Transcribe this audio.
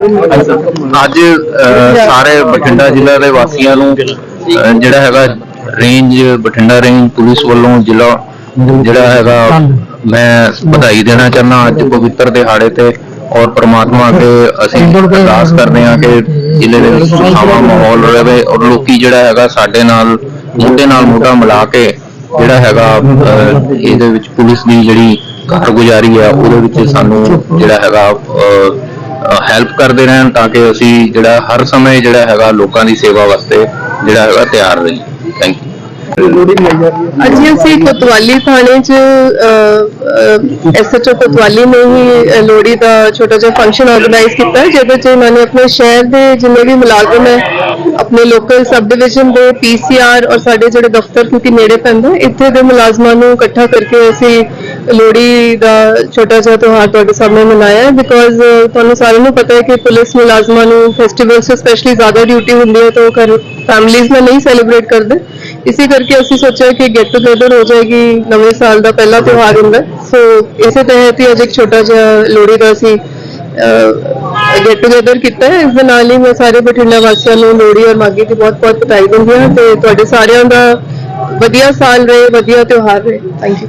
ਅੱਜ ਸਾਰੇ ਬਠਿੰਡਾ ਜ਼ਿਲ੍ਹਾ ਦੇ ਵਾਸੀਆਂ ਨੂੰ ਜਿਹੜਾ ਹੈਗਾ ਰੇਂਜ ਬਠਿੰਡਾ ਰੇਂਜ ਪੁਲਿਸ ਵੱਲੋਂ ਜ਼ਿਲ੍ਹਾ, ਜਿਹੜਾ ਹੈਗਾ, ਮੈਂ ਵਧਾਈ ਦੇਣਾ ਚਾਹੁੰਦਾ ਅੱਜ ਪਵਿੱਤਰ ਦਿਹਾੜੇ ਤੇ ਔਰ ਪ੍ਰਮਾਤਮਾ ਅੱਗੇ ਅਸੀਂ ਅਰਦਾਸ ਕਰਦੇ ਹਾਂ ਕਿ ਜ਼ਿਲ੍ਹੇ ਦੇ ਵਿੱਚ ਸੁਖਾਵਾਂ ਮਾਹੌਲ ਰਹੇ ਔਰ ਲੋਕੀ ਜਿਹੜਾ ਹੈਗਾ ਸਾਡੇ ਨਾਲ, ਮੋਢੇ ਨਾਲ ਮੋਢਾ ਮਿਲਾ ਕੇ ਜਿਹੜਾ ਹੈਗਾ ਇਹਦੇ ਵਿੱਚ ਪੁਲਿਸ ਦੀ ਜਿਹੜੀ ਕਾਰਗੁਜ਼ਾਰੀ ਹੈ ਉਹਦੇ ਵਿੱਚ ਸਾਨੂੰ ਜਿਹੜਾ ਹੈਗਾ ਹੈਲਪ ਕਰਦੇ ਰਹਿਣ ਤਾਂ ਕਿ ਅਸੀਂ ਜਿਹੜਾ ਹਰ ਸਮੇਂ ਜਿਹੜਾ ਹੈਗਾ ਲੋਕਾਂ ਦੀ ਸੇਵਾ ਵਾਸਤੇ ਜਿਹੜਾ ਹੈਗਾ ਤਿਆਰ ਰਹੀਏ। ਥੈਂਕ ਯੂ ਅੱਜ ਅਸੀਂ ਕੋਤਵਾਲੀ ਥਾਣੇ 'ਚ ਐਸਐਚਓ ਕੋਤਵਾਲੀ ਨੇ ਹੀ ਅਹ, ਲੋਹੜੀ ਦਾ ਛੋਟਾ ਜਿਹਾ ਫੰਕਸ਼ਨ ਆਰਗੇਨਾਈਜ਼ ਕੀਤਾ ਜਿਹਦੇ 'ਚ ਇਹਨਾਂ ਨੇ ਆਪਣੇ ਸ਼ਹਿਰ ਦੇ ਜਿੰਨੇ ਵੀ ਮੁਲਾਜ਼ਮ ਹੈ ਆਪਣੇ ਲੋਕਲ ਸਬ ਡਿਵੀਜ਼ਨ ਦੇ ਪੀਸੀਆਰ ਔਰ ਸਾਡੇ ਜਿਹੜੇ ਦਫ਼ਤਰ ਕਿਉਂਕਿ ਨੇੜੇ ਪੈਂਦਾ ਇੱਥੇ ਦੇ ਮੁਲਾਜ਼ਮਾਂ ਨੂੰ ਇਕੱਠਾ ਕਰਕੇ ਅਸੀਂ ਲੋਹੜੀ ਦਾ ਛੋਟਾ ਜਿਹਾ ਤਿਉਹਾਰ ਤੁਹਾਡੇ ਸਾਹਮਣੇ ਮਨਾਇਆ ਹੈ ਬਿਕੋਜ਼ ਤੁਹਾਨੂੰ ਸਾਰਿਆਂ ਨੂੰ ਪਤਾ ਹੈ ਕਿ ਪੁਲਿਸ ਮੁਲਾਜ਼ਮਾਂ ਨੂੰ ਫੈਸਟੀਵਲਸ 'ਚ ਸਪੈਸ਼ਲੀ ਜ਼ਿਆਦਾ ਡਿਊਟੀ ਹੁੰਦੀ ਹੈ, ਤਾਂ ਉਹ ਕਰ ਫੈਮਲੀਜ਼ ਨਾਲ ਨਹੀਂ ਸੈਲੀਬ੍ਰੇਟ ਕਰਦੇ। ਇਸੇ ਕਰਕੇ ਅਸੀਂ ਸੋਚਿਆ ਕਿ ਗੈਟ ਟੂਗੇਦਰ ਹੋ ਜਾਏਗੀ, ਨਵੇਂ ਸਾਲ ਦਾ ਪਹਿਲਾ ਤਿਉਹਾਰ ਹੁੰਦਾ ਸੋ ਇਸੇ ਤਹਿਤ ਹੀ ਅੱਜ ਇੱਕ ਛੋਟਾ ਜਿਹਾ ਲੋਹੜੀ ਦਾ ਅਸੀਂ ਗੈਟ ਟੂਗੇਦਰ ਕੀਤਾ ਹੈ। ਇਸ ਦੇ ਨਾਲ ਹੀ ਮੈਂ ਸਾਰੇ ਬਠਿੰਡਾ ਵਾਸੀਆਂ ਨੂੰ ਲੋਹੜੀ ਔਰ ਮਾਘੀ ਦੀ ਬਹੁਤ ਬਹੁਤ ਵਧਾਈ ਦਿੰਦੀ ਹਾਂ ਤੇ ਤੁਹਾਡੇ ਸਾਰਿਆਂ ਦਾ ਵਧੀਆ ਸਾਲ ਰਹੇ, ਵਧੀਆ ਤਿਉਹਾਰ ਰਹੇ। Thank you